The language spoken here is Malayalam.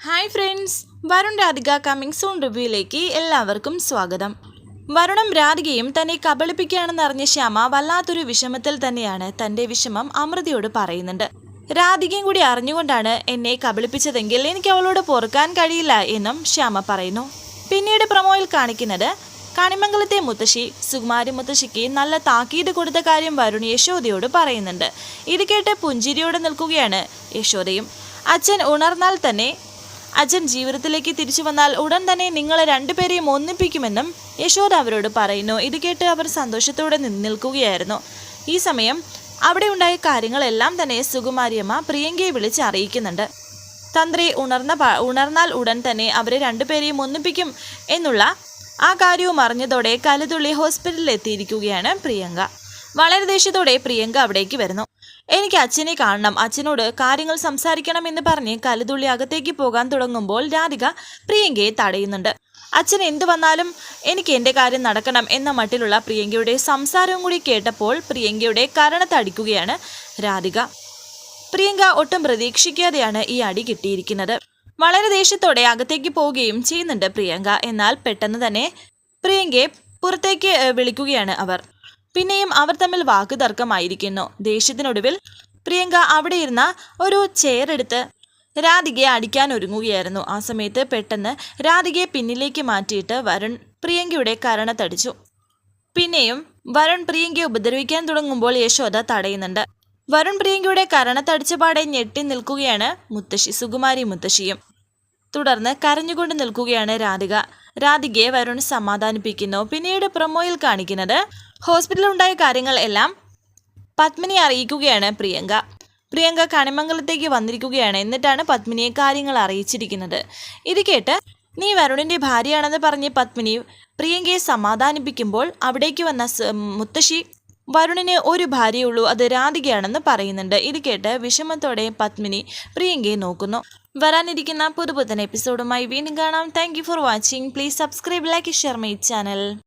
Hi friends Varun Radhika coming soon റിവ്യൂയിലേക്ക് എല്ലാവർക്കും സ്വാഗതം. വരുണും രാധികയും തന്നെ കബളിപ്പിക്കുകയാണെന്ന് അറിഞ്ഞ ശ്യാമ വല്ലാത്തൊരു വിഷമത്തിൽ തന്നെയാണ് തന്റെ വിഷമം അമൃതയോട് പറയുന്നുണ്ട്. രാധികയും കൂടി അറിഞ്ഞുകൊണ്ടാണ് എന്നെ കബളിപ്പിച്ചതെങ്കിൽ എനിക്ക് അവളോട് പൊറുക്കാൻ കഴിയില്ല എന്നും ശ്യാമ പറയുന്നു. പിന്നീട് പ്രമോയിൽ കാണിക്കുന്നത് കണിമംഗലത്തെ മുത്തശ്ശി സുകുമാരി മുത്തശ്ശിക്ക് നല്ല താക്കീത് കൊടുത്ത കാര്യം വരുൺ യശോദയോട് പറയുന്നുണ്ട്. ഇത് കേട്ട് പുഞ്ചിരിയോട് നിൽക്കുകയാണ് യശോദയും. അച്ഛൻ ഉണർന്നാൽ തന്നെ അച്ഛൻ ജീവിതത്തിലേക്ക് തിരിച്ചു വന്നാൽ ഉടൻ തന്നെ നിങ്ങളെ രണ്ടുപേരെയും ഒന്നിപ്പിക്കുമെന്നും യശോദ അവരോട് പറയുന്നു. ഇത് കേട്ട് അവർ സന്തോഷത്തോടെ നിൽക്കുകയായിരുന്നു. ഈ സമയം അവിടെ ഉണ്ടായ കാര്യങ്ങളെല്ലാം തന്നെ സുകുമാരിയമ്മ പ്രിയങ്കയെ വിളിച്ച് അറിയിക്കുന്നുണ്ട്. തന്ത്രി ഉണർന്ന ഉണർന്നാൽ ഉടൻ തന്നെ അവരെ രണ്ടുപേരെയും ഒന്നിപ്പിക്കും എന്നുള്ള ആ കാര്യവും അറിഞ്ഞതോടെ കലുതുള്ളി ഹോസ്പിറ്റലിൽ എത്തിയിരിക്കുകയാണ് പ്രിയങ്ക. വളരെ ദേഷ്യത്തോടെ പ്രിയങ്ക അവിടേക്ക് വരുന്നു. എനിക്ക് അച്ഛനെ കാണണം. അച്ഛനോട് കാര്യങ്ങൾ സംസാരിക്കണം എന്ന് പറഞ്ഞ് കലുതുള്ളി അകത്തേക്ക് പോകാൻ തുടങ്ങുമ്പോൾ രാധിക പ്രിയങ്കയെ തടയുന്നുണ്ട്. അച്ഛൻ എന്തു വന്നാലും എനിക്ക് എന്റെ കാര്യം നടക്കണം എന്ന മട്ടിലുള്ള പ്രിയങ്കയുടെ സംസാരവും കൂടി കേട്ടപ്പോൾ പ്രിയങ്കയുടെ കരണത്തടിക്കുകയാണ് രാധിക. പ്രിയങ്ക ഒട്ടും പ്രതീക്ഷിക്കാതെയാണ് ഈ അടി കിട്ടിയിരിക്കുന്നത്. വളരെ ദേഷ്യത്തോടെ അകത്തേക്ക് പോവുകയും ചെയ്യുന്നുണ്ട് പ്രിയങ്ക. എന്നാൽ പെട്ടെന്ന് തന്നെ പ്രിയങ്കയെ പുറത്തേക്ക് വിളിക്കുകയാണ് അവർ. പിന്നെയും അവർ തമ്മിൽ വാക്കുതർക്കമായിരിക്കുന്നു. ദേഷ്യത്തിനൊടുവിൽ പ്രിയങ്ക അവിടെ ഇരുന്ന ഒരു ചെയർ എടുത്ത് രാധികയെ അടിക്കാൻ ഒരുങ്ങുകയായിരുന്നു. ആ സമയത്ത് പെട്ടെന്ന് രാധികയെ പിന്നിലേക്ക് മാറ്റിയിട്ട് വരുൺ പ്രിയങ്കയുടെ കരണത്തടിച്ചു പിന്നെയും വരുൺ പ്രിയങ്കയെ ഉപദ്രവിക്കാൻ തുടങ്ങുമ്പോൾ യശോദ തടയുന്നുണ്ട്. വരുൺ പ്രിയങ്കയുടെ കരണത്തടിച്ചപാടെ ഞെട്ടി നിൽക്കുകയാണ് മുത്തശ്ശി സുകുമാരി മുത്തശ്ശിയും. തുടർന്ന് കരഞ്ഞുകൊണ്ട് നിൽക്കുകയാണ് രാധിക. രാധികയെ വരുൺ സമാധാനിപ്പിക്കുന്നു. പിന്നീട് പ്രൊമോയിൽ കാണിക്കുന്നത് ഹോസ്പിറ്റലിൽ ഉണ്ടായ കാര്യങ്ങൾ എല്ലാം പത്മിനി അറിയിക്കുകയാണ് പ്രിയങ്ക. പ്രിയങ്ക കണിമംഗലത്തേക്ക് വന്നിരിക്കുകയാണ്. എന്നിട്ടാണ് പത്മിനിയെ കാര്യങ്ങൾ അറിയിച്ചിരിക്കുന്നത്. ഇത് കേട്ട് നീ വരുണിന്റെ ഭാര്യയാണെന്ന് പറഞ്ഞ് പത്മിനി പ്രിയങ്കയെ സമാധാനിപ്പിക്കുമ്പോൾ അവിടേക്ക് വന്ന മുത്തശ്ശി വരുണിന് ഒരു ഭാര്യയുള്ളൂ അത് രാധികയാണെന്ന് പറയുന്നുണ്ട്. ഇത് കേട്ട് വിഷമത്തോടെ പത്മിനി പ്രിയങ്കയെ നോക്കുന്നു. വരാനിരിക്കുന്ന പുതുപുത്തൻ എപ്പിസോഡുമായി വീണ്ടും കാണാം. Thank for watching please subscribe like share my channel